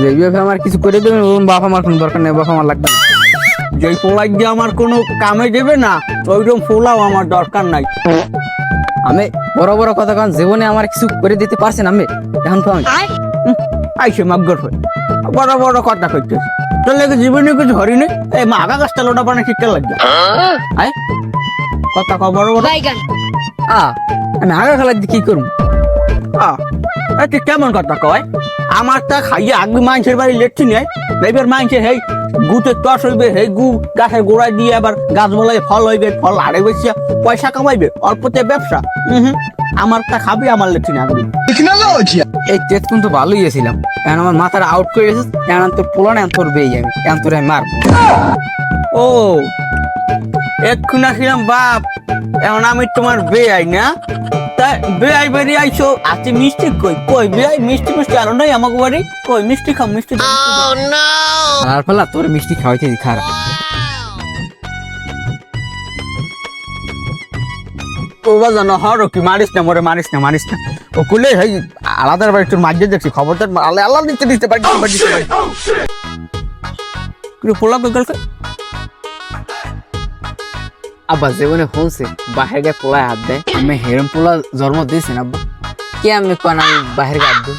যে এইভাবে আমার কিছু করে দেবেন ওরকম বাপ আমার কোনো দরকার নেই বাপ আমার লাগবে না। যেই পোলাই দিয়ে আমার কোনো কামে দেবে না ওইরকম পোলাও আমার দরকার নাই। আমি বড় বড় কথা কারণ জীবনে আমার কিছু করে দিতে পারছেন আমি। এখন তো আমি আইসে মাগ্গর হয়ে। বড় বড় কথা কইতে তোর লাগে জীবনে কিছু হরিনি এই মাগা গাছটা লোটা বানা শিখতে লাগবে। আই কথা কও বড় বড়। আ আমি আগা খেলা কি করব? কেমন কথা কয়? আমার তা খাইয়ে আগবি মানুষের বাড়ি লেটছি নেই এবার মানুষের হেই, গুতে টস হইবে, হেই, গু গাছের গোড়ায় দিয়ে আবার গাছ বলাই ফল হইবে, ফল আড়ে বেশি পয়সা কামাইবে, অল্পতে ব্যবসা। হুম, আমার তা খাবি, আমার লেটছি না আগবি এই তেত কিন্তু ভালোই গেছিলাম। এখন আমার মাথার আউট করে গেছিস, এখন তোর পোলান এখন বেয়ে যাবে এখন তোর মারবো। ও, এক্ষুনি আসলাম বাপ, এখন আমি তোমার বেআই না? তা বেআই বাড়ি আইছো। আজকে মিষ্টি কই? কই বেআই মিষ্টি মিষ্টি আরও নাই আমাকে বাড়ি? কই মিষ্টি খাও মিষ্টি মিষ্টি আর ফেলা তোর মিষ্টি খাওয়াইতে দি খারাপ ও বাজানো হরো কি মারিস না মরে মারিস না মারিস না। ও কুলে হেই আলাদা বাড়ি তোর মাঝে দেখছি খবরদার আল্লাহ আল্লাহ দিতে দিতে পারি পোলা কই গেল আব্বা জীবনে শুনছে বাহির গায়ে পোলায় হাত দেয় আমি হেরম পোলা জন্ম দিয়েছেন আব্বা কে আমি কোন আমি বাহির গায়ে হাত দিই